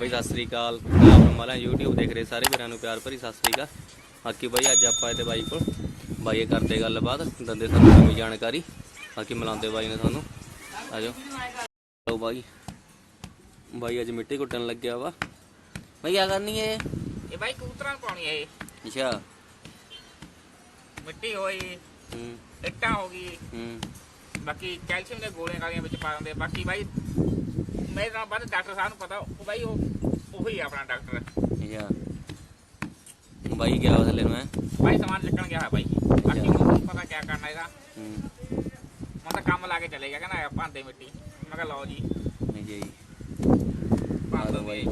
ਬਈ ਸਤਿ ਸ੍ਰੀ ਅਕਾਲ। ਆਪ ਮਾਲਾ YouTube ਦੇਖ ਰਹੇ ਸਾਰੇ ਵੀਰਾਂ ਨੂੰ ਪਿਆਰ ਭਰੀ ਸਤਿ ਸ੍ਰੀ ਅਕਾਲ। ਬਾਕੀ ਬਾਈ ਅੱਜ ਆਪਾਂ ਇਹਦੇ ਬਾਈ ਕੋਲ ਬਾਈ ਇਹ ਕਰਦੇ ਗੱਲਬਾਤ ਦੰਦੇ ਸਾਨੂੰ ਨਵੀਂ ਜਾਣਕਾਰੀ। ਬਾਕੀ ਮਿਲਾਉਂਦੇ ਬਾਈ ਨੇ ਤੁਹਾਨੂੰ। ਆਜੋ ਲਓ ਬਾਈ ਬਾਈ ਅੱਜ ਮਿੱਟੀ ਕੁੱਟਣ ਲੱਗਿਆ ਵਾ। ਬਾਈ ਆ ਕਰਨੀ ਹੈ ਇਹ ਬਾਈ ਕਬੂਤਰਾਂ ਨੂੰ ਪਾਉਣੀ ਹੈ ਇਹ। ਅੱਛਾ। ਮਿੱਟੀ ਹੋਈ ਹੂੰ। ਇੱਟਾਂ ਹੋ ਗਈ। ਹੂੰ। ਬਾਕੀ ਕੈਲਸ਼ੀਅਮ ਦੇ ਗੋਲੀਆਂ ਗਾਲੀਆਂ ਵਿੱਚ ਪਾ ਦਿੰਦੇ ਬਾਕੀ ਬਾਈ ਮੇਰੇ ਨਾਲ ਵੱਧ ਡਾਕਟਰ ਸਾਹਿਬ ਨੂੰ ਪਤਾ ਉਹ ਬਾਈ ਉਹ ਉਹੀ ਆ ਆਪਣਾ ਡਾਕਟਰ। ਅੱਛਾ ਬਾਈ ਗਿਆ ਥੱਲੇ ਨੂੰ ਹੈ ਬਾਈ ਸਮਾਨ ਚੱਕਣ ਗਿਆ ਹੈ ਬਾਈ। ਬਾਕੀ ਨੀ ਪਤਾ ਕਿਆ ਕਰਨਾ ਇਹਦਾ। ਹੂੰ। ਮੈਂ ਤਾਂ ਕੰਮ ਲਾ ਕੇ ਚਲੇ ਗਿਆ ਕਹਿੰਦਾ ਭਾਂਦੇ ਮਿੱਟੀ। ਮੈਂ ਕਿਹਾ ਲਓ ਜੀ। ਨਹੀਂ ਜੀ। ਦਿਓ ਬਾਈ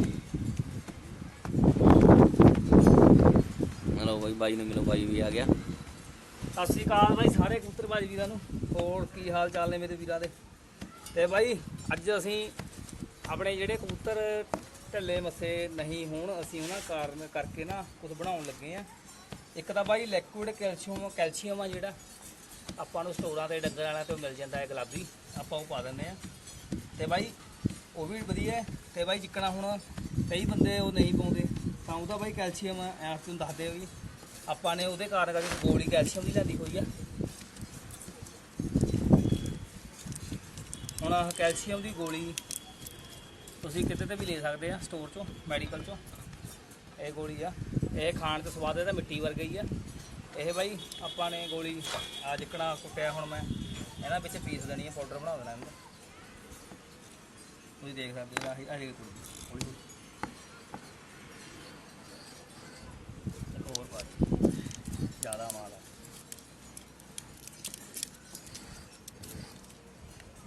ਹਲੋ ਬਾਈ ਬਾਈ ਨੂੰ ਮਿਲੋ ਬਾਈ ਵੀ ਆ ਗਿਆ। ਸਤਿ ਸ਼੍ਰੀ ਅਕਾਲ ਬਾਈ ਸਾਰੇ ਕਬੂਤਰਬਾਜ਼ ਵੀਰਾਂ ਨੂੰ। ਹੋਰ ਕੀ ਹਾਲ ਚਾਲ ਨੇ ਮੇਰੇ ਵੀਰਾਂ ਦੇ? ਤੇ ਬਾਈ ਅੱਜ ਅਸੀਂ ਆਪਣੇ ਜਿਹੜੇ ਕਬੂਤਰ ਢੱਲੇ ਮੱਸੇ ਨਹੀਂ ਹੋਣ, ਅਸੀਂ ਉਹਨਾਂ ਕਾਰਨ ਕਰਕੇ ਨਾ ਕੁਝ ਬਣਾਉਣ ਲੱਗੇ ਆ ਇੱਕ ਤਾਂ ਬਾਈ ਲਿਕੁਇਡ ਕੈਲਸ਼ੀਅਮ ਕੈਲਸ਼ੀਅਮ ਆ ਜਿਹੜਾ, ਆਪਾਂ ਨੂੰ ਸਟੋਰਾਂ ਤੇ, ਡੰਗਰ ਵਾਲਿਆਂ ਤੋਂ ਮਿਲ ਜਾਂਦਾ ਹੈ ਗੁਲਾਬੀ, ਆਪਾਂ ਉਹ ਪਾ ਦਿੰਦੇ ਆ ਤੇ ਬਾਈ, ਉਹ ਵੀ ਵਧੀਆ ਹੈ। ਤੇ ਬਾਈ ਜਿੱਕਣਾ ਹੁਣ ਕਈ ਬੰਦੇ ਉਹ ਨਹੀਂ ਪਾਉਂਦੇ, ਤਾਂ ਉਹਦਾ ਬਾਈ ਕੈਲਸ਼ੀਅਮ ਐਂ ਤੁਹਾਨੂੰ ਦੱਸਦੇ ਵੀ। ਆਪਾਂ ਨੇ ਉਹਦੇ ਕਾਰਨ ਕਰਕੇ ਗੋਲੀ ਕੈਲਸ਼ੀਅਮ ਦੀ ਲੈਂਦੀ ਹੋਈ ਆ। ਹੁਣ ਆਹ ਕੈਲਸ਼ੀਅਮ ਦੀ ਗੋਲੀ ਤੁਸੀਂ ਕਿਤੇ ਤੇ ਵੀ ਲੈ ਸਕਦੇ ਆ ਸਟੋਰ ਚੋਂ ਮੈਡੀਕਲ ਚੋਂ। ਇਹ ਗੋਲੀ ਆ। ਇਹ ਖਾਣ ਤੇ ਸਵਾਦ ਇਹਦਾ ਮਿੱਟੀ ਵਰਗਾ ਹੀ ਆ। ਇਹ ਬਾਈ, ਆਪਾਂ ਨੇ ਗੋਲੀ ਆ ਜਿੱਕਣਾ ਕੁੱਟਿਆ ਹੁਣ ਮੈਂ। ਇਹਨਾਂ ਵਿੱਚ ਪੀਸ ਦੇਣੀ ਹੈ ਪਾਊਡਰ ਬਣਾ ਦੇਣਾ ਇਹਦਾ ਤੁਸੀਂ ਦੇਖ ਸਕਦੇ ਹੋ, ਆਹੀ ਆਹੀ ਗੋਲੀ ਹੌਲੀ ਹੌਲੀ। ਇੱਕ ਹੋਰ ਪਾ ਦਿਓ। ਜ਼ਿਆਦਾ ਮਾਲ ਆ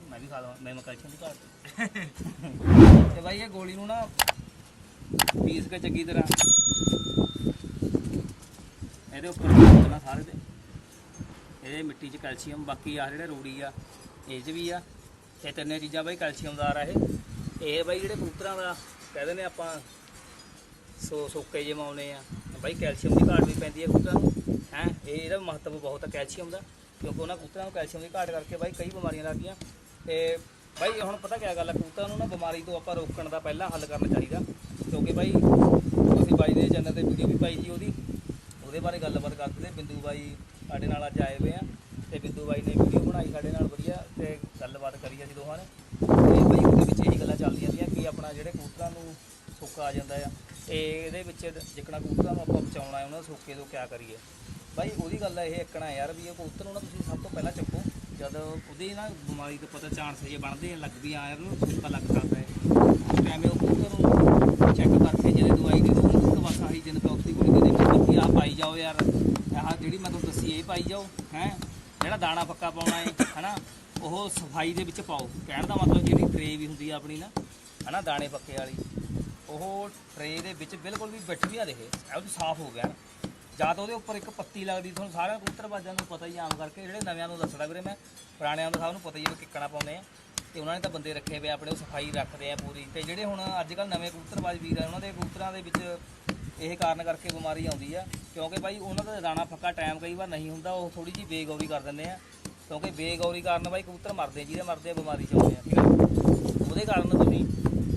ਮੈਂ ਵੀ ਖਾ ਲਵਾਂ ਮੈਂ ਮਕਲਸ਼ਨ ਦੀ ਘਾਟ ਤੇ ਬਾਈ ਇਹ ਗੋਲੀ ਨੂੰ ਨਾ ਪੀਸ ਕੇ ਚੰਗੀ ਤਰ੍ਹਾਂ ਇਹਦੇ ਉੱਪਰ ਰੱਖਣਾ ਸਾਰੇ ਤੇ। ਇਹਦੇ ਮਿੱਟੀ 'ਚ ਕੈਲਸ਼ੀਅਮ ਬਾਕੀ ਆ ਜਿਹੜੇ ਰੂੜੀ ਆ ਇਹ 'ਚ ਵੀ ਆ। ਇਹ ਤਿੰਨੇ ਚੀਜ਼ਾਂ ਬਾਈ ਕੈਲਸ਼ੀਅਮਦਾਰ ਆ ਇਹ। ਇਹ ਬਾਈ ਜਿਹੜੇ ਕਬੂਤਰਾਂ ਦਾ ਕਹਿੰਦੇ ਨੇ ਆਪਾਂ ਸੋ ਸੁੱਕੇ ਜਿਹੇ ਮਾਉਨੇ ਆ। ਬਾਈ ਕੈਲਸ਼ੀਅਮ ਦੀ ਘਾਟ ਵੀ ਪੈਂਦੀ ਹੈ ਕਬੂਤਰਾਂ ਨੂੰ। ਹੈ ਇਹ ਇਹਦਾ ਮਹੱਤਵ ਬਹੁਤ ਹੈ ਕੈਲਸ਼ੀਅਮ ਦਾ ਕਿਉਂਕਿ ਉਹਨਾਂ ਕਬੂਤਰਾਂ ਨੂੰ ਕੈਲਸ਼ੀਅਮ ਦੀ ਘਾਟ ਕਰਕੇ ਬਾਈ ਕਈ ਬਿਮਾਰੀਆਂ ਲੱਗਦੀਆਂ। ਤੇ ਬਾਈ, ਹੁਣ ਪਤਾ ਕੀ ਗੱਲ ਹੈ ਕਬੂਤਰਾਂ ਨੂੰ ਨਾ ਬਿਮਾਰੀ ਤੋਂ ਆਪਾਂ ਰੋਕਣ ਦਾ ਪਹਿਲਾਂ ਹੱਲ ਕਰਨਾ ਚਾਹੀਦਾ, ਕਿਉਂਕਿ ਬਾਈ ਅਸੀਂ ਬਾਈ ਦੇ ਚੈਨਲ ਤੇ ਵੀਡੀਓ ਵੀ ਪਾਈ ਸੀ ਉਹਦੀ, ਉਹਦੇ ਬਾਰੇ ਗੱਲਬਾਤ ਕਰਦੇ ਤੇ ਬਿੰਦੂ ਬਾਈ ਸਾਡੇ ਨਾਲ ਅੱਜ ਆਏ ਹੋਏ ਆ, ਤੇ ਬਿੰਦੂ ਬਾਈ ਨੇ ਵੀਡੀਓ ਬਣਾਈ ਸਾਡੇ ਨਾਲ ਵਧੀਆ, ਤੇ ਗੱਲਬਾਤ ਕਰੀ ਅਸੀਂ ਦੋਹਾਂ ਨੇ, ਤੇ ਬਾਈ ਉਹਦੇ ਵਿੱਚ ਇਹੀ ਗੱਲਾਂ ਚੱਲਦੀਆਂ ਸੀਆਂ ਕਿ ਆਪਣਾ ਜਿਹੜੇ ਕਬੂਤਰਾਂ ਨੂੰ ਸੁੱਕਾ ਆ ਜਾਂਦਾ ਆ, ਤੇ ਇਹਦੇ ਵਿੱਚ ਜਿੱਕਣਾ ਕਬੂਤਰਾਂ ਨੂੰ ਆਪਾਂ ਬਚਾਉਣਾ ਹੈ ਉਹਨਾਂ ਦੇ ਸੁੱਕੇ ਤੋਂ ਕਿਆ ਕਰੀਏ। ਬਾਈ, ਉਹਦੀ ਗੱਲ ਇਹ ਇੱਕਣਾ ਯਾਰ ਵੀ ਇਹ ਕਬੂਤਰ ਨੂੰ ਨਾ ਤੁਸੀਂ ਸਭ ਤੋਂ ਪਹਿਲਾਂ ਚੱਕੋ ਜਦ ਉਹਦੇ ਨਾ ਬਿਮਾਰੀ ਤੋਂ ਪਤਾ ਚਾਂਸ ਜੇ ਬਣਦੇ ਆ, ਲੱਗਦੀ ਆ ਯਾਰ ਉਹਨੂੰ ਸੁੱਕਾ ਲੱਗ ਸਕਦਾ ਹੈ। ਉਸ ਟਾਈਮ ਉਹ ਕਬੂਤਰ ਨੂੰ ਚੈੱਕ ਕਰਕੇ ਜਿਹੜੇ ਦਵਾਈ ਦੇ ਦੋ ਉਹਨੂੰ ਬਸ ਆਹੀ ਜਿੰਨ ਟੌਕਸ ਦੀ ਦੇ ਦੇ ਆ ਪਾਈ ਜਾਓ ਯਾਰ, ਆਹ ਜਿਹੜੀ ਮੈਂ ਤੁਹਾਨੂੰ ਦੱਸੀ, ਇਹ ਪਾਈ ਜਾਓ, ਹੈ, ਜਿਹੜਾ ਦਾਣਾ ਪੱਕਾ ਪਾਉਣਾ ਹੈ, ਹਨਾ, ਉਹ ਸਫ਼ਾਈ ਦੇ ਵਿੱਚ ਪਾਓ। ਕਹਿਣ ਦਾ ਮਤਲਬ ਜਿਹੜੀ ਟਰੇ ਵੀ ਹੁੰਦੀ ਆ ਆਪਣੀ ਨਾ, ਹਨਾ, ਦਾਣੇ ਪੱਕੇ ਵਾਲੀ, ਉਹ ਟਰੇ ਦੇ ਵਿੱਚ ਬਿਲਕੁਲ ਵੀ ਬਿੱਠ ਵੀ ਨਾ ਰਹੇ ਉਹ ਸਾਫ਼ ਹੋ ਗਿਆ ਜਾਂ ਤਾਂ ਉਹਦੇ ਉੱਪਰ ਇੱਕ ਪੱਤੀ ਲੱਗਦੀ, ਤੁਹਾਨੂੰ ਸਾਰਿਆਂ ਕਬੂਤਰਬਾਜ਼ਾਂ ਨੂੰ ਪਤਾ ਹੀ ਆਮ ਕਰਕੇ ਜਿਹੜੇ ਨਵਿਆਂ ਨੂੰ ਦੱਸਦਾ ਵੀਰੇ ਮੈਂ, ਪੁਰਾਣਿਆਂ ਨੂੰ, ਸਭ ਨੂੰ ਪਤਾ ਹੀ ਹੈ ਕਿੱਕਣਾ ਪਾਉਂਦੇ ਆ। ਤੇ ਉਹਨਾਂ ਨੇ ਤਾਂ ਬੰਦੇ ਰੱਖੇ ਹੋਏ ਆ, ਆਪਣੇ ਉਹ ਸਫ਼ਾਈ ਰੱਖਦੇ ਆ ਪੂਰੀ। ਤੇ ਜਿਹੜੇ ਹੁਣ ਅੱਜ ਕੱਲ ਨਵੇਂ ਕਬੂਤਰਬਾਜ਼ ਵੀਰ ਆ, ਉਹਨਾਂ ਦੇ ਕਬੂਤਰਾਂ ਦੇ ਵਿੱਚ ਇਹ ਕਾਰਨ ਕਰਕੇ ਬਿਮਾਰੀ ਆਉਂਦੀ ਆ, ਕਿਉਂਕਿ ਭਾਈ ਉਹਨਾਂ ਦਾ ਦਾਣਾ ਫੱਕਾ ਟਾਈਮ ਕਈ ਵਾਰ ਨਹੀਂ ਹੁੰਦਾ, ਉਹ ਥੋੜੀ ਜਿਹੀ ਬੇਗੌਰੀ ਕਰ ਦਿੰਦੇ ਆ। ਕਿਉਂਕਿ ਬੇਗੌਰੀ ਕਾਰਨ ਭਾਈ ਕਬੂਤਰ ਮਰਦੇ, ਜਿਹਦੇ ਮਰਦੇ ਆ, ਬਿਮਾਰੀ ਚ ਆਉਂਦੇ ਆ, ਠੀਕ ਆ? ਉਹਦੇ ਕਾਰਨ ਤੁਸੀਂ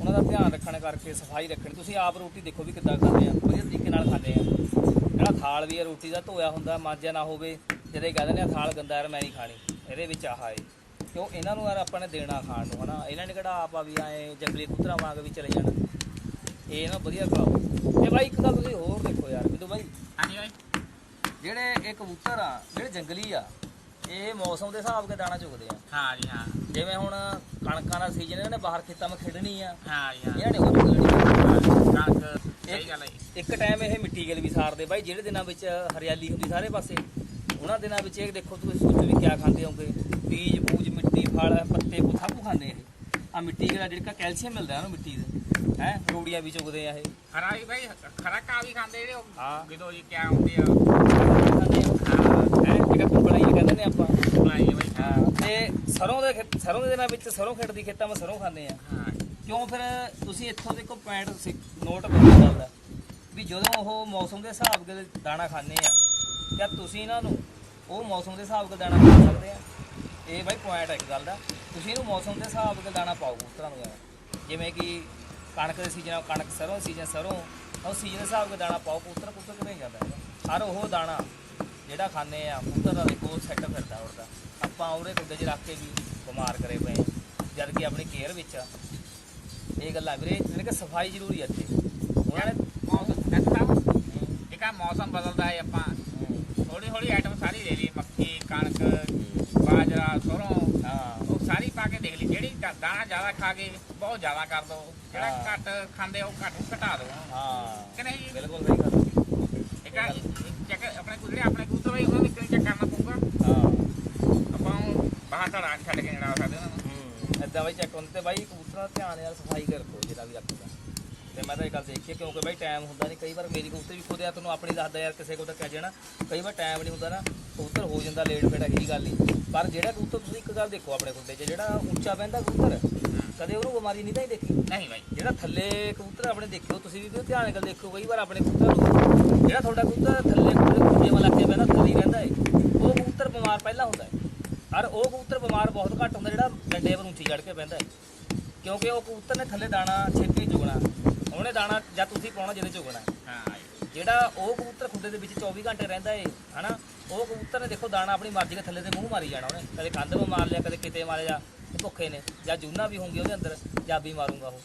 ਉਹਨਾਂ ਦਾ ਧਿਆਨ ਰੱਖਣ ਕਰਕੇ, ਸਫ਼ਾਈ ਰੱਖਣੀ। ਤੁਸੀਂ ਆਪ ਰੋਟੀ ਦੇਖੋ ਵੀ ਕਿੱਦਾਂ ਖਾਂਦੇ ਆ, ਵਧੀਆ ਤਰੀਕੇ ਨਾਲ ਖਾਂਦੇ ਆ। ਥਾਲ ਵੀ ਰੋਟੀ ਦਾ ਧੋਇਆ ਹੁੰਦਾ ਮਾਂਜਿਆ ਨਾ ਹੋਵੇ ਜਿਹਦੇ ਕਹਿੰਦੇ ਨੇ ਥਾਲ ਗੰਦਾ ਯਾਰ ਮੈਂ ਨਹੀਂ ਖਾਣੀ। ਇਹਦੇ ਵਿੱਚ ਆਹ ਏ। ਕਿਉਂ? ਇਹਨਾਂ ਨੂੰ ਯਾਰ ਆਪਾਂ ਨੇ ਦੇਣਾ ਖਾਣ ਨੂੰ ਹਨਾ? ਇਹਨਾਂ ਨੇ ਕਿਹੜਾ ਆਪ ਆ ਵੀ ਆਏ ਜੰਗਲੀ ਕੁੱਤਰਾ ਵਾਂਗ ਵੀ ਚਲੇ ਜਾਣ। ਇਹ ਨਾ ਵਧੀਆ ਖਿਲਾਓ ਤੇ ਬਾਈ ਇੱਕ ਗੱਲ ਤੁਸੀਂ ਹੋਰ ਦੇਖੋ ਯਾਰ ਬਿੰਦੂ ਬਾਈ ਹਾਂਜੀ ਬਾਈ। ਜਿਹੜੇ ਇਹ ਕਬੂਤਰ ਆ ਜਿਹੜੇ ਜੰਗਲੀ ਆ ਇਹ ਮੌਸਮ ਦੇ ਹਿਸਾਬ ਕੇ ਦਾਣਾ ਚੁਗਦੇ ਆ। ਹਾਂ ਜੀ ਹਾਂ। ਜਿਵੇਂ ਹੁਣ ਕਣਕਾਂ ਦਾ ਸੀਜ਼ਨ ਇਹਨਾਂ ਨੇ ਬਾਹਰ ਖੇਤਾਂ 'ਚ ਖੇਡਣੀ ਆ। ਹਾਂ ਜੀ ਹਾਂ। ਇਹਨਾਂ ਨੇ ਉਹ ਚੁਗਣੀ ਕਣਕ ਸਹੀ ਗੱਲ ਹੈ ਜੀ। ਇੱਕ ਟਾਈਮ ਇਹ ਮਿੱਟੀ ਗਿਲ ਵੀ ਸਾਰਦੇ। ਬਾਈ ਜਿਹੜੇ ਦਿਨਾਂ ਵਿੱਚ ਹਰਿਆਲੀ ਹੁੰਦੀ ਸਾਰੇ ਪਾਸੇ ਉਹਨਾਂ ਦਿਨਾਂ ਵਿੱਚ ਇਹ ਦੇਖੋ ਤੁਸੀਂ ਸੋਚੋ ਵੀ ਕਿਆ ਖਾਂਦੇ ਹੋਗੇ ਬੀਜ ਬੂਜ ਮਿੱਟੀ ਫਲ ਪੱਤੇ ਪੁ ਸਭ ਕੁਛ ਖਾਂਦੇ ਇਹ। ਆ ਮਿੱਟੀ ਜਿਹੜਾ ਜਿਹੜਾ ਕੈਲਸ਼ੀਅਮ ਮਿਲਦਾ ਉਹਨੂੰ ਮਿੱਟੀ ਦੇ। ਹੈ ਰੂੜੀਆਂ ਵੀ ਚੁਗਦੇ ਆ ਇਹ। ਖਰਾ ਵੀ ਬਾਈ ਖਰਾ ਕਾ ਵੀ ਖਾਂਦੇ ਜਿਹੜੇ ਉਹ। ਗਿੱਦੋ ਜੀ ਕਿਆ ਹੁੰਦੇ ਆ। ਖਾਂਦੇ ਆ। ਹੈ। ਜਿਹੜਾ ਕੁੰਬਲਾ ਹੀ ਕਹਿੰਦੇ ਆਪਾਂ। ਬਣਾਈ ਬਾਈ। ਹਾਂ ਤੇ ਸਰੋਂ ਦੇ ਸਰੋਂ ਦੇ ਦਿਨਾਂ ਵਿੱਚ ਸਰੋਂ ਖੇਡਦੀ ਖੇਤਾਂ 'ਚ ਸਰੋਂ ਖਾਂਦੇ ਆ। ਹਾਂ। ਕਿਉਂ ਫਿਰ ਤੁਸੀਂ ਇੱਥੋਂ ਦੇਖੋ ਪੁਆਇੰਟ ਨੋਟ ਕਰੋ ਇਸ ਗੱਲ ਦਾ ਵੀ ਜਦੋਂ ਉਹ ਮੌਸਮ ਦੇ ਹਿਸਾਬ ਦੇ ਦਾਣਾ ਖਾਂਦੇ ਆ ਜਾਂ ਤੁਸੀਂ ਇਹਨਾਂ ਨੂੰ ਉਹ ਮੌਸਮ ਦੇ ਹਿਸਾਬ ਦੇ ਦਾਣਾ ਖਾ ਸਕਦੇ ਆ। ਇਹ ਬਾਈ ਪੁਆਇੰਟ ਹੈ ਇੱਕ ਗੱਲ ਦਾ। ਤੁਸੀਂ ਇਹਨੂੰ ਮੌਸਮ ਦੇ ਹਿਸਾਬ ਦੇ ਦਾਣਾ ਪਾਓ ਕਬੂਤਰਾਂ ਨੂੰ ਯਾਰ। ਜਿਵੇਂ ਕਿ ਕਣਕ ਦੇ ਸੀਜ਼ਨ ਕਣਕ ਸਰੋਂ ਸੀਜ਼ਨ ਸਰੋਂ। ਉਹ ਸੀਜ਼ਨ ਦੇ ਹਿਸਾਬ ਨਾਲ ਦਾਣਾ ਪਾਓ ਕਬੂਤਰ ਕਬੂਤਰ ਕਿਵੇਂ ਜਾਂਦਾ। ਹੈਗਾ ਹਰ ਉਹ ਦਾਣਾ ਜਿਹੜਾ ਖਾਂਦੇ ਆ ਕਬੂਤਰ ਦਾ ਦੇਖੋ ਸੈੱਟ ਫਿਰਦਾ ਉੜਦਾ ਆਪਾਂ ਉਹਦੇ ਕੁੱਡੇ 'ਚ ਰੱਖ ਕੇ ਵੀ ਬਿਮਾਰ ਕਰੇ ਪਏ। ਜਦ ਕਿ ਆਪਣੀ ਕੇਅਰ ਵਿੱਚ ਆ। ਇਹ ਗੱਲਾਂ ਵੀਰੇ ਜਿਹੜੇ ਕਿ ਸਫ਼ਾਈ ਜ਼ਰੂਰੀ ਹੈ ਇੱਥੇ। ਉਹਨਾਂ ਨੇ ਮੌਸਮ ਆ ਮੌਸਮ ਬਦਲਦਾ ਹੈ ਆਪਾਂ। ਹੂੰ, ਥੋੜੀ ਥੋੜੀ ਆਈਟਮ ਸਾਰੀ ਲੈ ਲਈ ਮੱਕੀ ਕਣਕ ਬਾਜਰਾ ਸਰੋਂ ਹਾਂ। ਉਹ ਸਾਰੀ ਪਾ ਕੇ ਦੇਖ ਲਈ। ਜਿਹੜੀ ਦਾਣਾ ਜ਼ਿਆਦਾ ਖਾ ਗਏ ਬਹੁਤ ਜ਼ਿਆਦਾ ਕਰ ਦੋ। ਜਿਹੜਾ। ਘੱਟ ਖਾਂਦੇ ਉਹ ਘੱਟ ਘਟਾ ਦੋ। ਹਾਂ। ਕਿ ਨਹੀਂ? ਬਿਲਕੁਲ ਸਹੀ ਗੱਲ ਇੱਕ ਆ ਚੈੱਕ ਆਪਣੇ ਕੋਲ ਜਿਹੜੇ ਆਪਣੇ ਕਬੂਤਰ ਉਹਨਾਂ ਚੈੱਕ ਕਰਨਾ ਪਊਗਾ। ਹਾਂ। ਆਪਾਂ ਉਹ ਬਾਹਰ ਤਾਂ ਰਾਤ ਛੱਡ ਕੇ ਨਹੀਂ ਲਾ ਸਕਦੇ ਉਹਨਾਂ। ਨੂੰ ਹੂੰ। ਏਦਾਂ ਬਾਈ ਚੈੱਕ ਹੁੰਦੇ ਤੇ ਬਾਈ ਕਬੂਤਰਾਂ ਦਾ ਧਿਆਨ ਯਾਰ ਸਫ਼ਾਈ ਕਰ ਰੱਖੋ ਜਿਹੜਾ ਵੀ ਰੱਖਦਾ। ਤੇ ਮੈਂ ਤਾਂ ਇਹ ਗੱਲ ਦੇਖੀ ਕਿਉਂਕਿ ਬਾਈ ਟਾਈਮ ਹੁੰਦਾ ਨਹੀਂ ਕਈ ਵਾਰ ਮੇਰੀ ਕਬੂਤਰ ਵੀ ਖੁਦ ਆ ਤੈਨੂੰ ਆਪਣੀ ਦੱਸਦਾ ਯਾਰ ਕਿਸੇ ਕੋਲ ਤਾਂ ਕਹਿ ਜਾਣਾ। ਕਈ ਵਾਰ ਟਾਈਮ ਨਹੀਂ ਹੁੰਦਾ ਨਾ ਕਬੂਤਰ ਹੋ ਜਾਂਦਾ ਲੇਟ ਫੇਟ ਇਹੀ ਗੱਲ ਨਹੀਂ ਪਰ ਜਿਹੜਾ ਕਬੂਤਰ ਤੁਸੀਂ ਇੱਕ ਗੱਲ ਦੇਖੋ ਆਪਣੇ ਖੁੱਡੇ 'ਚ ਜਿਹੜਾ ਉੱਚਾ ਬਹਿੰਦਾ ਕਬੂਤਰ ਕਦੇ ਉਹਨੂੰ ਬਿਮਾਰੀ ਨਹੀਂ ਤਾਂ ਹੀ ਦੇਖੀ? ਨਹੀਂ ਬਾਈ ਜਿਹੜਾ ਥੱਲੇ ਕਬੂਤਰ ਆਪਣੇ ਦੇਖਿਓ ਤੁਸੀਂ ਵੀ ਧਿਆਨ ਨਾਲ ਦੇਖਿਓ ਕਈ ਵਾਰ ਆਪਣੇ ਕਬੂਤਰ ਨੂੰ ਜਿਹੜਾ ਤੁਹਾਡਾ ਕਬੂਤਰ ਥੱਲੇ ਕੁੱਜੇ ਵਾਲਾ ਕੇ ਪੈਣਾ ਥੱਲੇ ਹੀ ਰਹਿੰਦਾ ਏ ਉਹ ਕਬੂਤਰ ਬਿਮਾਰ ਪਹਿਲਾਂ ਹੁੰਦਾ ਹੈ ਔਰ ਉਹ ਕਬੂਤਰ ਬਿਮਾਰ ਬਹੁਤ ਘੱਟ ਹੁੰਦਾ ਜਿਹੜਾ ਡੰਡੇ ਪਰ ਉੱਚੀ ਚੜ ਕੇ ਪੈਂਦਾ ਹੈ ਕਿਉਂਕਿ ਉਹ ਕਬੂਤਰ ਨੇ ਥੱਲੇ ਦਾਣਾ ਛੇਤੀ ਚੁਗਣਾ। ਉਹਨੇ ਦਾਣਾ ਜਾਂ ਤੁਸੀਂ ਪਾਉਣਾ ਜਿਹਦੇ ਚੁਗਣਾ ਹੈ। ਹਾਂ ਜਿਹੜਾ ਉਹ ਕਬੂਤਰ ਖੁੱਡੇ ਦੇ ਵਿੱਚ 24 ਘੰਟੇ ਰਹਿੰਦਾ ਏ ਹਨਾ ਉਹ ਕਬੂਤਰ ਨੇ ਦੇਖੋ ਦਾਣਾ ਆਪਣੀ ਮਰਜ਼ੀ ਦੇ ਥੱਲੇ ਤੇ ਮੂੰਹ ਮਾਰੀ ਜਾਣਾ ਉਹਨੇ। ਕਦੇ ਕੰਧ 'ਤੇ ਮਾਰ ਲਿਆ ਕਦੇ ਕਿਤੇ ਮਾਰਿਆ। ਭੁੱਖੇ ਨੇ ਜਾਂ ਜੂਨਾ ਵੀ ਹੋਣਗੇ ਉਹਦੇ ਅੰਦਰ ਜਾਂ ਵੀ ਮਾਰੂਗਾ ਉਹ।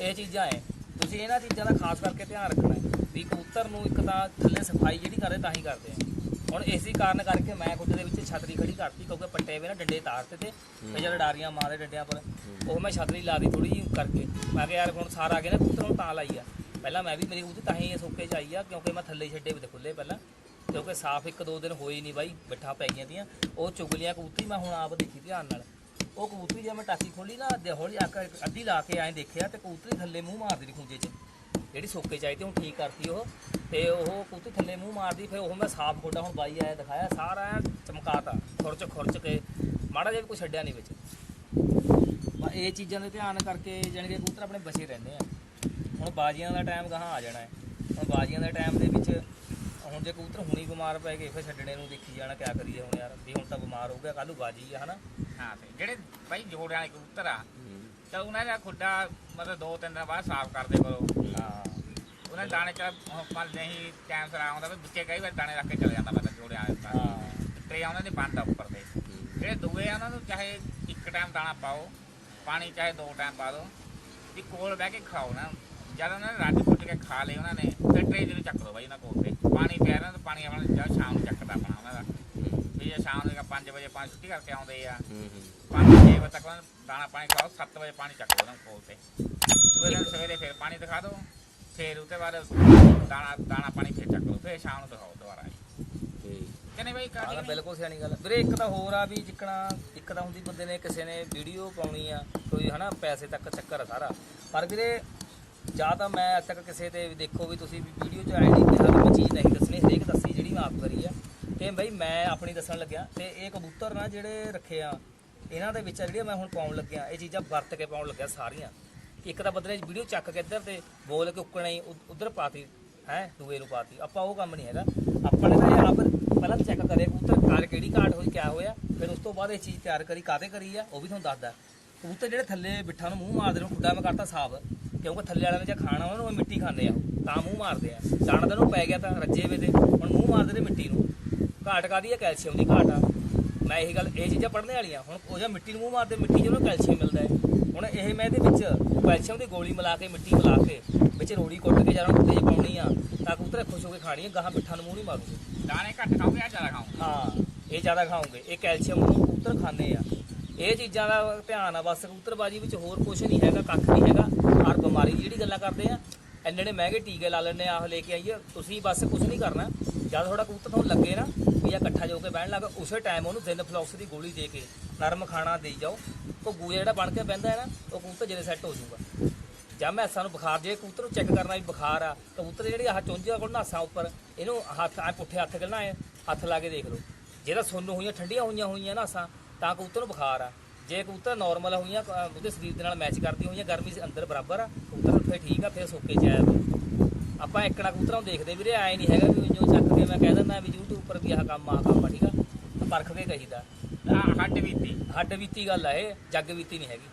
ਇਹ ਚੀਜ਼ਾਂ ਐ। ਤੁਸੀਂ ਇਹਨਾਂ ਚੀਜ਼ਾਂ ਦਾ ਖਾਸ ਕਰਕੇ ਧਿਆਨ ਰੱਖਣਾ ਹੈ ਵੀ ਕਬੂਤਰ ਨੂੰ ਇੱਕ ਤਾਂ ਥੱਲੇ ਸਫ਼ਾਈ ਜਿਹੜੀ ਕਰਦੇ ਤਾਂ ਹੀ ਕਰਦੇ ਆ ਹੁਣ ਇਸੇ ਕਾਰਨ ਕਰਕੇ ਮੈਂ ਖੁੱਡੇ ਦੇ ਵਿੱਚ ਛਤਰੀ ਖੜੀ ਕਰਤੀ ਕਿਉਂਕਿ ਪੱਟੇ ਵੇ ਨਾ ਡੰਡੇ ਤਾਰਤੇ ਤੇ ਤੇ ਜਦ ਡਾਰੀਆਂ ਮਾਰੇ ਡੰਡਿਆਂ ਪਰ ਉਹ ਮੈਂ ਛਤਰੀ ਲਾ ਦੀ ਥੋੜੀ ਜਿਹੀ ਕਰਕੇ। ਮੈਂ ਕਿਹਾ ਯਾਰ ਹੁਣ ਸਾਰ ਆ ਗਏ ਨਾ ਕਬੂਤਰ ਨੂੰ ਤਾਂ ਲਾਈ ਆ। ਪਹਿਲਾਂ ਮੈਂ ਵੀ ਮੇਰੀ ਕਬੂਤਰ ਤਾਂ ਹੀ ਸੋਕੇ ਚ ਆਈ ਆ ਕਿਉਂਕਿ ਮੈਂ ਥੱਲੇ ਛੱਡੇ ਵੀ ਤੇ ਖੁੱਲੇ ਪਹਿਲਾਂ। ਕਿਉਂਕਿ ਸਾਫ਼ ਇੱਕ ਦੋ ਦਿਨ ਹੋਈ ਨਹੀਂ ਬਾਈ ਬਿੱਠਾ ਪੈ ਗਈਆਂ ਤੀਆਂ। ਉਹ ਚੁਗਲੀਆਂ ਕਬੂਤਰੀ ਮੈਂ ਹੁਣ ਆਪ ਦੇਖੀ ਧਿਆਨ ਨਾਲ। ਉਹ ਕਬੂਤਰੀ ਜੇ ਮੈਂ ਟਾਕੀ ਖੋਲੀ ਨਾ, ਅੱਧੇ ਹੌਲੀ ਆ ਆਕਾ ਅੱਧੀ ਲਾ ਕੇ ਐਂ ਦੇਖਿਆ ਤੇ ਕਬੂਤਰੀ ਥੱਲੇ ਮੂੰਹ ਮਾਰਦੀ ਰਹੀ ਖੁੰਝੇ 'ਚ। ਜਿਹੜੀ ਸੋਕੇ ਚਾਹੀਦੀ ਹੁਣ ਠੀਕ ਕਰਤੀ ਉਹ। ਤੇ ਉਹ ਕਬੂਤਰੀ ਥੱਲੇ ਮੂੰਹ ਮਾਰਦੀ, ਫਿਰ ਉਹ ਮੈਂ ਸਾਫ਼ ਖੋਡਾ ਹੁਣ ਬਾਈ ਆਇਆ ਦਿਖਾਇਆ, ਸਾਰਾ ਚਮਕਾਤਾ, ਖੁਰਚ ਖੁਰਚ ਕੇ। ਮਾੜਾ ਜਿਹਾ ਵੀ ਕੁਛ ਛੱਡਿਆ ਨਹੀਂ ਵਿੱਚ। ਬਸ ਇਹ ਚੀਜ਼ਾਂ ਦੇ ਧਿਆਨ ਕਰਕੇ ਜਾਣੀ ਕਿ ਕਬੂਤਰ ਆਪਣੇ ਬਚੇ ਰਹਿੰਦੇ ਆ। ਹੁਣ ਬਾਜੀਆਂ ਦਾ ਟਾਈਮ ਗਾਹਾਂ ਆ ਜਾਣਾ ਹੈ। ਹੁਣ ਬਾਜੀਆਂ ਦੇ ਟਾਈਮ ਦੇ ਵਿੱਚ ਹੁਣ ਜੇ ਕਬੂਤਰ ਹੁਣੀ ਬਿਮਾਰ ਪੈ ਗਏ ਫਿਰ ਛੱਡਣੇ ਨੂੰ ਦੇਖੀ ਜਾਣਾ ਕਿਆ ਕਰੀਏ ਹੁਣ ਯਾਰ ਵੀ ਹੁਣ ਤਾਂ ਬਿਮਾਰ ਹੋ ਗਿਆ ਕੱਲ੍ਹ ਨੂੰ ਬਾਜੀ ਆ ਹਨਾ? ਹਾਂ ਤੇ ਜਿਹੜੇ ਬਾਈ ਜੋੜਿਆਂ ਵਾਲੇ ਕਬੂਤਰ ਆ ਤਾਂ ਉਹਨਾਂ ਦਾ ਖੁੱਡਾ ਮਤਲਬ ਦੋ ਤਿੰਨ ਦਿਨ ਬਾਅਦ ਸਾਫ਼ ਕਰਦੇ ਕਰੋ। ਹਾਂ। ਉਹਨਾਂ ਦਾਣੇ ਚ ਪਲ ਨਹੀਂ ਟਾਈਮ ਸਿਰ ਆਉਂਦਾ ਵੀ ਵਿੱਚੇ ਕਈ ਵਾਰ ਦਾਣੇ ਰੱਖ ਕੇ ਚਲੇ ਜਾਂਦਾ ਮੈਂ ਜੋੜਿਆਂ ਵਾਲੇ ਹਾਂ। ਟਰੇ ਉਹਨਾਂ ਦੇ ਬੰਦ ਆ ਉੱਪਰ ਦੇ। ਜਿਹੜੇ ਦੂਏ ਆ ਉਹਨਾਂ ਨੂੰ ਚਾਹੇ ਇੱਕ ਟਾਈਮ ਦਾਣਾ ਪਾਓ ਪਾਣੀ ਚਾਹੇ ਦੋ ਟਾਈਮ ਪਾ ਦਿਓ ਵੀ ਕੋਲ ਬਹਿ ਕੇ ਖਾਓ ਨਾ। ਜਦ ਉਹਨਾਂ ਨੇ ਰੱਜ ਫੁੱਟ ਕੇ ਖਾ ਲਏ ਉਹਨਾਂ ਨੇ ਫਿਰ ਟਰੇ ਜਿਹਨੂੰ ਚੱਕ ਦੋ ਬਾਈ ਉਹਨਾਂ ਕੋਲ ਤੇ। ਪਾਣੀ ਪਿਆ ਰਹਿਣਾ ਤਾਂ ਪਾਣੀ ਆਪਣਾ ਜਦ ਸ਼ਾਮ ਨੂੰ ਚੱਕਦਾ ਆਪਣਾ ਉਹਨਾਂ ਦਾ। ਵੀ ਜੇ ਸ਼ਾਮ ਨੂੰ 5 ਵਜੇ ਪੰਜ ਛੁੱਟੀ ਕਰਕੇ ਆਉਂਦੇ ਆ। 5 ਛੇ ਵਜੇ ਤੱਕ ਉਹਨਾਂ ਦਾਣਾ ਪਾਣੀ ਖਾਓ 7 ਵਜੇ ਪਾਣੀ ਚੱਕ ਦੋ ਉਹਨਾਂ ਕੋਲ ਤੇ। ਦੂਏ ਦਿਨ ਸਵੇਰੇ ਫਿਰ ਪਾਣੀ ਦਿਖਾ ਦਿਓ ਫਿਰ ਉਹਦੇ ਬਾਅਦ ਦਾਣਾ ਦਾਣਾ ਪਾਣੀ ਫਿਰ ਚੱਕ ਲਓ ਫਿਰ ਸ਼ਾਮ ਨੂੰ ਦਿਖਾਓ ਦੁਬਾਰਾ ਕਹਿੰਦੇ ਬਾਈ ਕਾਹਦੀ ਬਿਲਕੁਲ ਸਿਆਣੀ ਗੱਲ। ਵੀਰੇ ਇੱਕ ਤਾਂ ਹੋਰ ਆ ਵੀ ਜਿੱਕਣਾ ਇੱਕ ਤਾਂ ਹੁੰਦੀ ਬੰਦੇ ਨੇ ਕਿਸੇ ਨੇ ਵੀਡੀਓ ਪਾਉਣੀ ਆ ਕੋਈ ਹਨਾ ਪੈਸੇ ਤੱਕ ਚੱਕਰ ਆ ਸਾਰਾ। ਪਰ ਵੀਰੇ ਜਾਂ ਤਾਂ ਮੈਂ ਅੱਜ ਤੱਕ ਕਿਸੇ ਤੇ ਵੀ ਦੇਖੋ ਵੀ ਤੁਸੀਂ ਵੀਡੀਓ 'ਚ ਆਈ ਨਹੀਂ ਕਿਹਾ ਵੀ ਮੈਂ ਚੀਜ਼ ਨਹੀਂ ਦੱਸਣੀ, ਹਰੇਕ ਦੱਸੀ ਜਿਹੜੀ ਮੈਂ ਆਪ ਕਰੀ ਆ। ਤੇ ਬਈ ਮੈਂ ਆਪਣੀ ਦੱਸਣ ਲੱਗਿਆ, ਤੇ ਇਹ ਕਬੂਤਰ ਨਾ ਜਿਹੜੇ ਰੱਖੇ ਆ, ਇਹਨਾਂ ਦੇ ਵਿੱਚ ਜਿਹੜੀਆਂ ਮੈਂ ਹੁਣ ਪਾਉਣ ਲੱਗਿਆ, ਇਹ ਚੀਜ਼ਾਂ ਵਰਤ ਕੇ ਪਾਉਣ ਲੱਗਿਆ ਸਾਰੀਆਂ। ਇੱਕ ਤਾਂ ਬੰਦੇ ਵੀਡੀਓ ਚੱਕ ਕੇ ਇੱਧਰ ਤੇ ਬੋਲ ਕੇ ਉੱਕਣਾ ਹੀ ਉ- ਉੱਧਰ ਪਾਤੀ, ਹੈ, ਦੂਏ ਨੂੰ ਪਾਤੀ। ਆਪਾਂ ਉਹ ਕੰਮ ਨਹੀਂ ਹੈਗਾ। ਆਪਾਂ ਨੇ ਤਾਂ ਇਹ ਆਪ ਪਹਿਲਾਂ ਚੈੱਕ ਕਰੇ, ਕਬੂਤਰ ਕਾਰ ਕਿਹੜੀ ਘਾਟ ਹੋਈ, ਕਿਆ ਹੋਇਆ, ਫਿਰ ਉਸ ਤੋਂ ਬਾਅਦ ਇਹ ਚੀਜ਼ ਤਿਆਰ ਕਰੀ ਕਾਤੇ ਕਰੀ ਆ, ਉਹ ਵੀ ਤੁਹਾਨੂੰ ਦੱਸਦਾ। ਕਬੂਤਰ ਜਿਹੜੇ ਥੱਲੇ ਬਿੱਠਾਂ ਨੂੰ ਮੂੰਹ ਮਾਰਦੇ ਨੇ ਖੁੱਡਾ ਮੈਂ ਕਰਤਾ ਸਾਫ਼। ਕਿਉਂਕਿ ਥੱਲੇ ਵਾਲਿਆਂ ਨੇ ਜੇ ਖਾਣਾ ਉਹਨਾਂ ਨੂੰ ਮਿੱਟੀ ਖਾਂਦੇ ਆ। ਤਾਂ ਮੂੰਹ ਮਾਰਦੇ ਆ। ਦਾਣਾ ਤਾਂ ਉਹਨੂੰ ਪੈ ਗਿਆ ਤਾਂ ਰੱਜੇ ਵੇ ਤੇ। ਹੁਣ ਮੂੰਹ ਮਾਰਦੇ ਨੇ ਮਿੱਟੀ ਨੂੰ। ਘਾਟ ਕਾਦੀ ਆ? ਕੈਲਸ਼ੀਅਮ ਦੀ ਘਾਟ ਆ। ਮੈਂ ਇਹੀ ਗੱਲ ਇਹ ਚੀਜ਼ਾਂ ਪੜ੍ਹਨੇ ਵਾਲੀਆਂ। ਹੁਣ ਉਹ ਜਾਂ ਮਿੱਟੀ ਨੂੰ ਮੂੰਹ ਮਾਰਦੇ ਮਿੱਟੀ 'ਚ ਉਹਨੂੰ ਕੈਲਸ਼ੀਅਮ ਮਿਲਦਾ ਹੈ। ਹੁਣ ਇਹ ਮੈਂ ਇਹਦੇ ਵਿੱਚ ਕੈਲਸ਼ੀਅਮ ਦੀ ਗੋਲੀ ਮਿਲਾ ਕੇ ਮਿੱਟੀ ਮਿਲਾ ਕੇ ਵਿੱਚ ਰੋੜੀ ਕੁੱਟ ਕੇ ਜਦੋਂ ਕੁੱਤੇ 'ਚ ਪਾਉਣੀ ਆ ਤਾਂ ਕਬੂਤਰ ਖੁਸ਼ ਹੋ ਕੇ ਖਾਣੀ ਆ ਗਾਹਾਂ ਮਿੱਠਾ ਨੂੰ ਮੂੰਹ ਨਹੀਂ ਮਾਰੂਗੇ। ਦਾਣੇ ਘੱਟ ਖਾਓਗੇ ਆ ਜ਼ਿਆਦਾ ਖਾਓਗੇ? ਹਾਂ ਇਹ ਜ਼ਿਆਦਾ ਖਾਓਗੇ। ਇਹ ਕੈਲਸ਼ੀਅਮ ਨੂੰ ਕਬੂਤਰ ਖਾਂਦੇ ਆ। ਇਹ ਚੀਜ਼ਾਂ ਦਾ ਧਿਆਨ ਆ। ਬਸ ਕਬੂਤਰਬਾਜੀ ਵਿੱਚ ਹੋਰ ਕੁਝ ਨਹੀਂ ਹੈਗਾ ਕੱਖ ਨਹੀਂ ਹੈਗਾ। ਹਰ ਬਿਮਾਰੀ ਦੀ ਜਿਹੜੀ ਗੱਲਾਂ ਕਰਦੇ ਆ, ਇੰਨੇ ਨੇ ਮਹਿੰਗੇ ਟੀਕੇ ਲਾ ਲੈਣੇ ਆਹ ਲੈ ਕੇ ਆਈਏ, ਤੁਸੀਂ ਬਸ ਕੁਝ ਨਹੀਂ ਕਰਨਾ। ਜਦ ਤੁਹਾਡਾ ਕਬੂਤਰ ਤੁਹਾਨੂੰ ਲੱਗੇ ਨਾ ਵੀ ਇਹ ਇਕੱਠਾ ਜੋ ਕੇ ਬਹਿਣ ਲੱਗਾ, ਉਸੇ ਟਾਈਮ ਉਹਨੂੰ ਦਿਨ ਫਲੌਕਸ ਦੀ ਗੋਲੀ ਦੇ ਕੇ ਨਰਮ ਖਾਣਾ ਦੇਈ ਜਾਓ। ਉਹ ਗੂਆ ਜਿਹੜਾ ਬਣ ਕੇ ਬਹਿੰਦਾ ਹੈ ਨਾ, ਉਹ ਕਬੂਤਰ ਜਿਹੜੇ ਸੈੱਟ ਹੋ ਜਾਊਗਾ। ਜਾਂ ਮੈਂ ਸਾਨੂੰ ਬੁਖਾਰ, ਜੇ ਕਬੂਤਰ ਨੂੰ ਚੈੱਕ ਕਰਨਾ ਵੀ ਬੁਖਾਰ ਆ, ਕਬੂਤਰ ਜਿਹੜੀ ਆਹ ਚੁੰਝਾਂ ਕੋਲ ਨਾਸਾਂ ਉੱਪਰ, ਇਹਨੂੰ ਹੱਥ ਆ ਪੁੱਠੇ ਹੱਥ ਕਰਨਾ ਹੈ ਹੱਥ ਲਾ ਕੇ ਦੇਖ ਲਓ। ਜਿਹੜਾ ਸੁੰਨ ਹੋਈਆਂ, ਠੰਡੀਆਂ ਹੋਈਆਂ ਹੋਈਆਂ ਨਾਸਾਂ ਤਾਂ ਕਬੂਤਰ ਨੂੰ ਬੁਖਾਰ ਆ। ਜੇ ਕਬੂਤਰ ਨਾਰਮਲ ਹੋਈਆਂ ਅ, ਉਹਦੇ ਸਰੀਰ ਦੇ ਨਾਲ ਮੈਚ ਕਰਦੀ ਹੋਈਆਂ ਗਰਮੀ ਦੇ ਅੰਦਰ ਬਰਾਬਰ ਆ ਕਬੂਤਰ ਫਿਰ ਠੀਕ ਆ ਫਿਰ ਸੋਕੇ ਚ ਆਇਆ ਵਾ। ਆਪਾਂ ਇੱਕੜਾ ਕਬੂਤਰਾਂ ਨੂੰ ਦੇਖਦੇ ਵੀਰੇ ਆਏ ਨਹੀਂ ਹੈਗਾ ਵੀ ਜੋ ਚੱਕ ਕੇ ਮੈਂ ਕਹਿ ਦਿੰਦਾ ਵੀ YouTube ਉੱਪਰ ਵੀ ਆਹ ਕੰਮ ਆਹ ਕੰਮ ਆ ਠੀਕ ਆ? ਪਰਖ ਕੇ ਕਹੀਦਾ। ਆ ਹੱਡ ਬੀਤੀ। ਹੱਡ ਬੀਤੀ ਗੱਲ ਆ ਇਹ ਜੱਗ ਬੀਤੀ ਨਹੀਂ ਹੈਗੀ।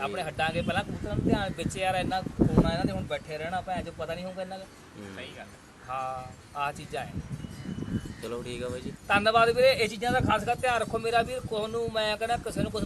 ਆਪਣੇ ਹਟਾਂਗੇ ਪਹਿਲਾਂ ਕਬੂਤਰਾਂ ਨੂੰ ਧਿਆਨ ਵਿੱਚ ਯਾਰ ਇੰਨਾ ਕੋਣਾ ਇਹਨਾਂ ਦੇ ਹੁਣ ਬੈਠੇ ਰਹਿਣਾ ਭੈਣ ਚ ਪਤਾ ਨਹੀਂ ਹੋਊਗਾ ਇਹਨਾਂ ਦਾ। ਸਹੀ ਗੱਲ ਹੈ। ਆਹ ਚੀਜ਼ਾਂ ਹੈ ਚਲੋ ਠੀਕ ਆ ਬਾਈ ਜੀ। ਧੰਨਵਾਦ ਵੀਰੇ ਇਹ ਚੀਜ਼ਾਂ ਦਾ ਖਾਸ ਕਰ ਧਿਆਨ ਰੱਖੋ ਮੇਰਾ ਵੀਰ ਕੋਹ ਨੂੰ ਮੈਂ ਕਹਿੰਦਾ ਕਿਸੇ ਨੂੰ ਕੁਛ